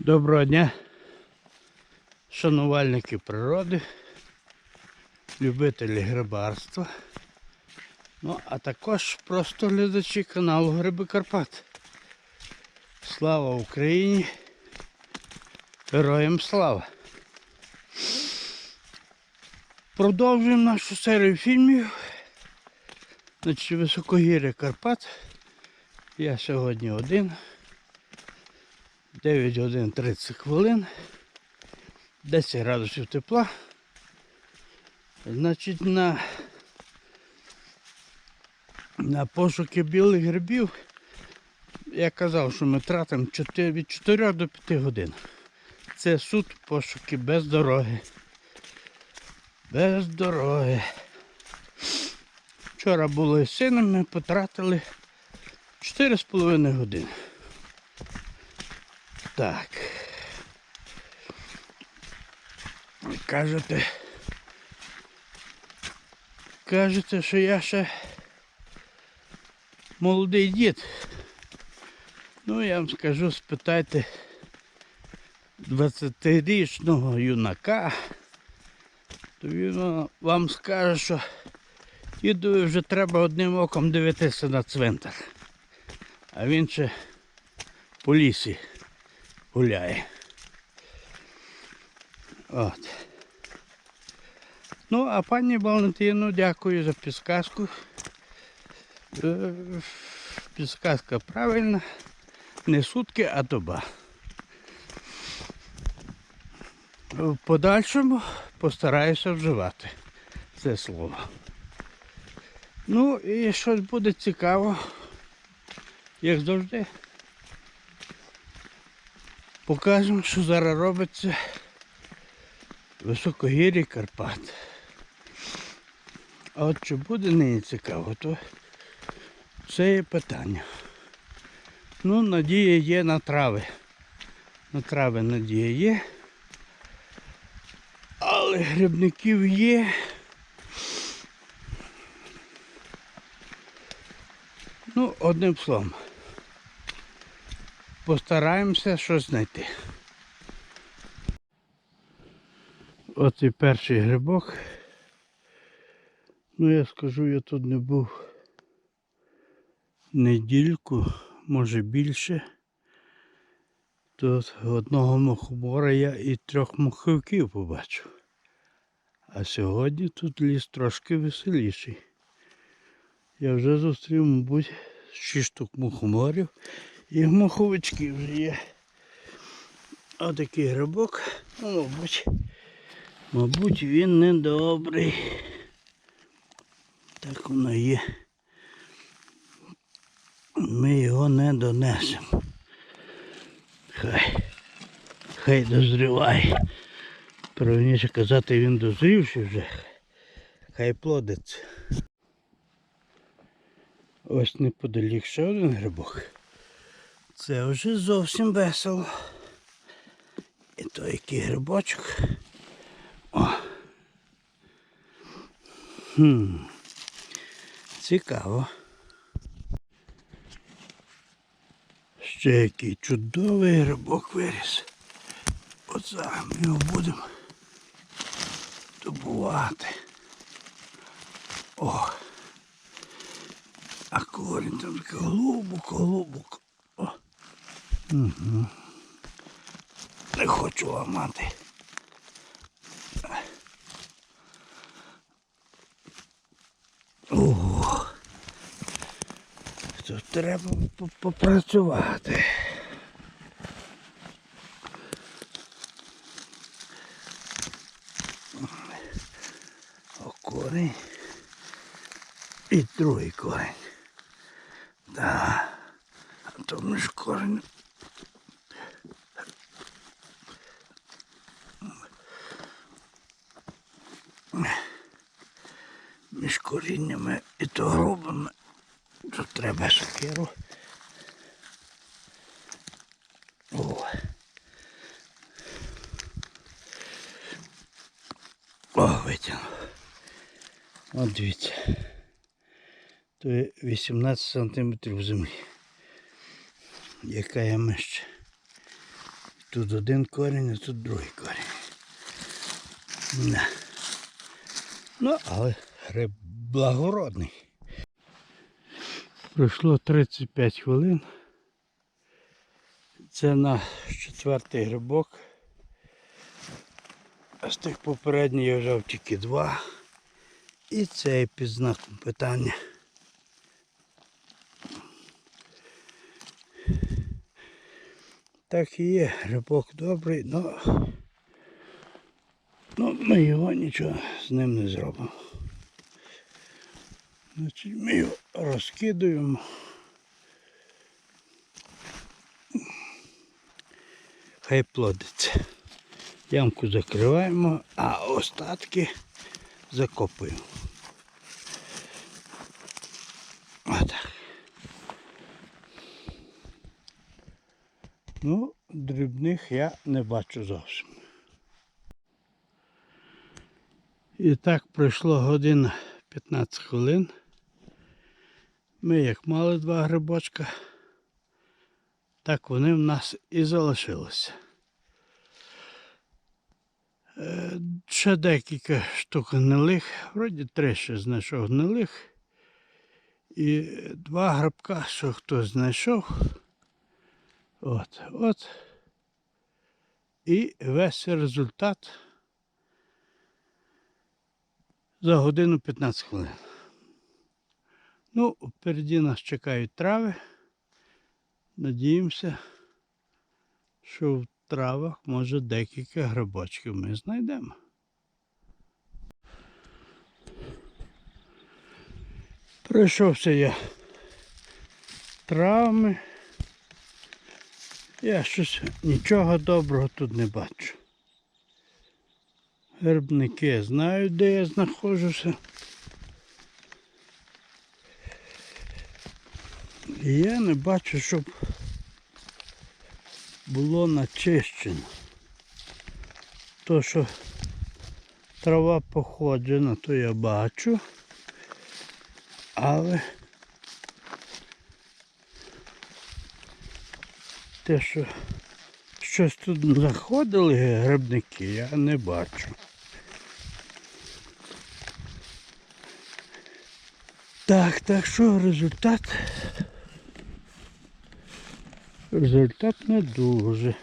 Доброго дня, шанувальники природи, любителі грибарства. Ну, а також просто глядачі каналу Гриби Карпат. Слава Україні! Героям слава! Продовжуємо нашу серію фільмів. Значить, Високогір'я Карпат. Я сьогодні один. 9 годин 30 хвилин. 10 градусів тепла. Значить, на, на пошуки білих грибів я казав, що ми тратимо 4, від 4 до 5 годин. Це суд пошуки без дороги. Без дороги. Вчора були з сином, ми потратили 4,5 години. Так. Кажете. Кажете, що я ще молодий дід. Ну, я вам скажу, спитайте 20-річного юнака, то він вам скаже, що дідові вже треба одним оком дивитися на цвинтар. А він ще по лісі гуляє. От. Ну, а пані Валентину дякую за підсказку. Е, Підсказка правильна. Не сутки, а доба. В подальшому постараюся вживати це слово. Ну і щось буде цікаво, як завжди. Покажемо, що зараз робиться в високогір'ї Карпат. А от що буде нині цікаво, то це є питання. Ну, надія є на трави. На трави надія є. Але грибників є. Ну, одним словом. Постараємося щось знайти. От і перший грибок. Ну я скажу, я тут не був недільку, може більше. Тут одного мухомора я і трьох муховиків побачив. А сьогодні тут ліс трошки веселіший. Я вже зустрів, мабуть, 6 штук мухоморів і муховички вже є. Отакий грибок. Ну, мабуть, мабуть, він недобрий. Так воно є. Ми його не донесемо. Хай. Хай дозріває. Правильніше казати, він дозрівший вже. Хай плодиться. Ось неподалік ще один грибок. Це вже зовсім весело. І то який грибочок. О. Хм. Цікаво. Ще який чудовий грибок виріс. Зараз ми його будемо добувати. О! А корінь там такий глибоко, глибоко. О. Угу. Не хочу ламати. О, тут треба попрацювати. О, корінь. І другий корінь. Да. А то між корінь. Між коріннями і то грубими. Тут треба сокиру. О. О, витягнув. От дивіться. То є 18 сантиметрів землі. Яка я мища. Тут один корінь, а тут другий корінь. Не. Ну, але гриб благородний. Пройшло 35 хвилин. Це наш четвертий грибок. З тих попередніх я взяв тільки два. І цей під знаком питання. Так і є, грибок добрий, але ну, ми його нічого з ним не зробимо. Значить, ми його розкидуємо. Хай плодиться. Ямку закриваємо, а остатки закопуємо. Отак. Ну, дрібних я не бачу зовсім. І так пройшло година 15 хвилин. Ми як мали два грибочка, так вони в нас і залишилися. Е, Ще декілька штук гнилих, вроді три ще знайшов гнилих. І два грибка, що хтось знайшов. От, от. І весь результат за годину 15 хвилин. Ну, впереді нас чекають трави. Надіємося, що в травах може декілька грибочків ми знайдемо. Пройшовся я травами. Я щось нічого доброго тут не бачу. Гербники знають, де я знаходжуся. Я не бачу, щоб було начищено. То, що трава походжена, то я бачу. Але те, що щось тут знаходили грибники, я не бачу. Так, так що результат? Результат не дуже.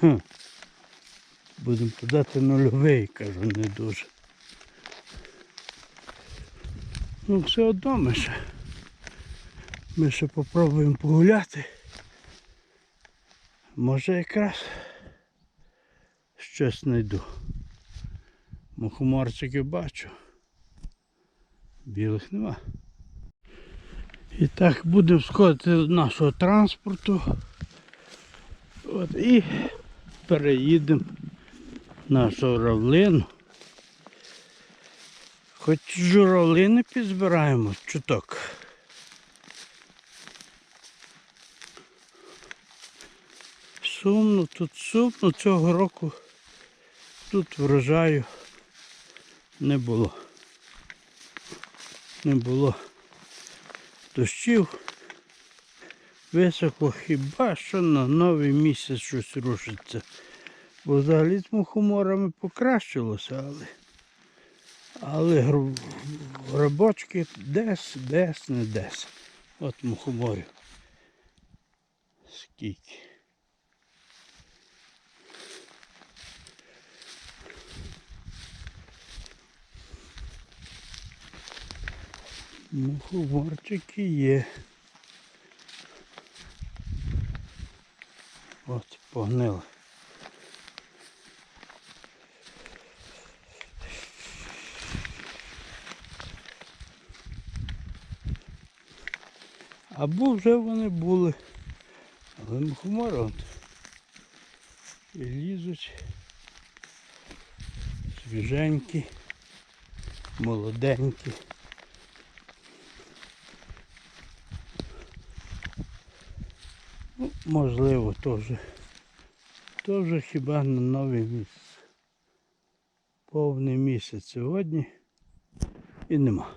Хм. Будемо подати нульовий, кажу, не дуже. Ну все одно ми ще. Ми ще попробуємо погуляти. Може якраз щось знайду. Мухоморчики бачу. Білих нема. І так будемо сходити з нашого транспорту. От, і переїдемо на журавлину. Хоч журавлини підзбираємо чуток. Сумно, тут сумно цього року тут врожаю не було. Не було дощів. Висохло хіба що на новий місяць щось рушиться. Бо взагалі з мухоморами покращилося, але але гру- десь, десь, не десь. От мухоморів. Скільки. Мухоморчики є. От, погнили. Або вже вони були. Але мухомори от. І лізуть. Свіженькі, молоденькі. Можливо теж. Теж хіба на новий місяць. Повний місяць сьогодні і нема.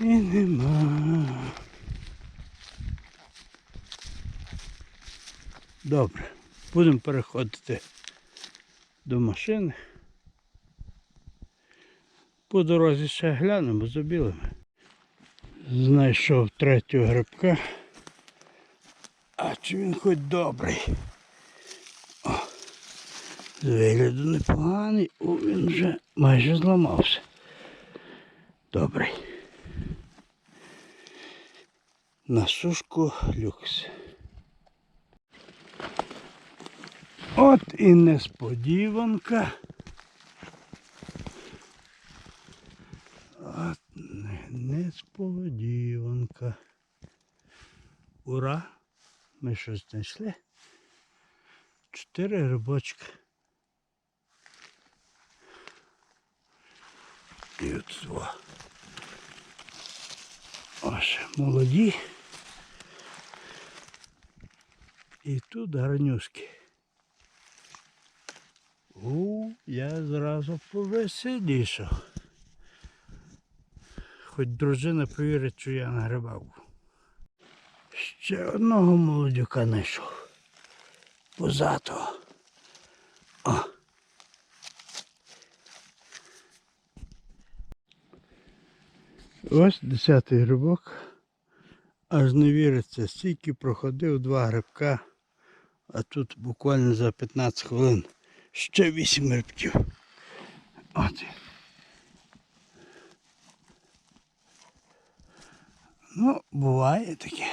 І нема. Добре, будемо переходити до машини. По дорозі ще глянемо з обілими. Знайшов третього грибка. А чи він хоч добрий? О, з вигляду непоганий, о, він вже майже зламався. Добрий. На сушку люкс. От і несподіванка. От несподіванка. Ура! Ми щось знайшли. Чотири грибочки. І от два. Ось молоді. І тут гарнюшки. У, я зразу повеселішав. Хоч дружина повірить, що я нагрибав. Ще одного молодюка знайшов. Позатого. О. Ось десятий грибок. Аж не віриться, стільки проходив два грибка, а тут буквально за 15 хвилин ще вісім грибків. От. Ну, буває таке.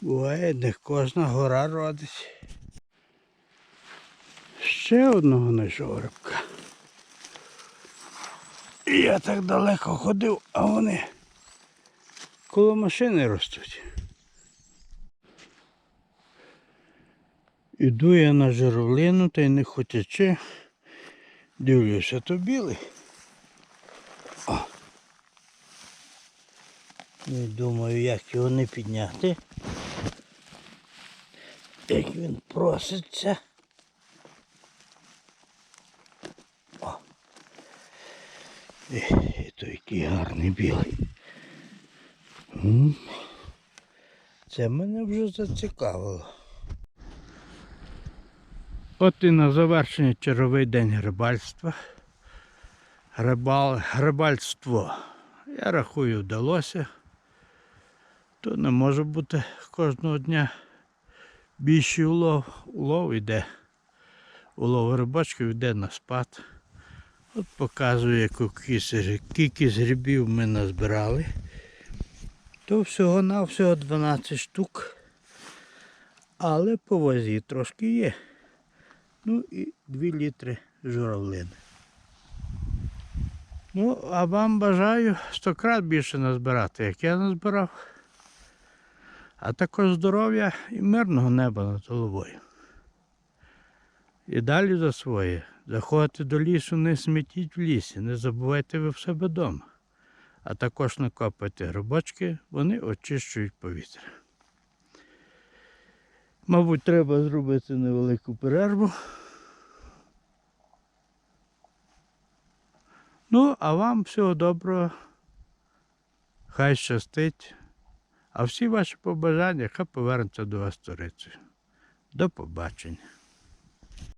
Буває, не кожна гора родить. Ще одного знайшов грибка. І я так далеко ходив, а вони коло машини ростуть. Іду я на журавлину та й не хотячи. Дивлюся, то білий. І думаю, як його не підняти. Як він проситься. О. І, і то який гарний білий. Це мене вже зацікавило. От і на завершення черговий день грибальства. Грибал, грибальство, я рахую, вдалося. То не може бути кожного дня більший улов. Улов йде. Улов грибочків йде на спад. От показую, яку кількість- грибів ми назбирали. То всього на всього 12 штук. Але по вазі трошки є. Ну і 2 літри журавлини. Ну, а вам бажаю стократ більше назбирати, як я назбирав. А також здоров'я і мирного неба над головою. І далі за своє. Заходите до лісу, не смітіть в лісі, не забувайте ви в себе вдома. А також накопайте грибочки, вони очищують повітря. Мабуть, треба зробити невелику перерву. Ну, а вам всього доброго. Хай щастить. А всі ваші побажання хай повернуться до вас сторицею. До побачення.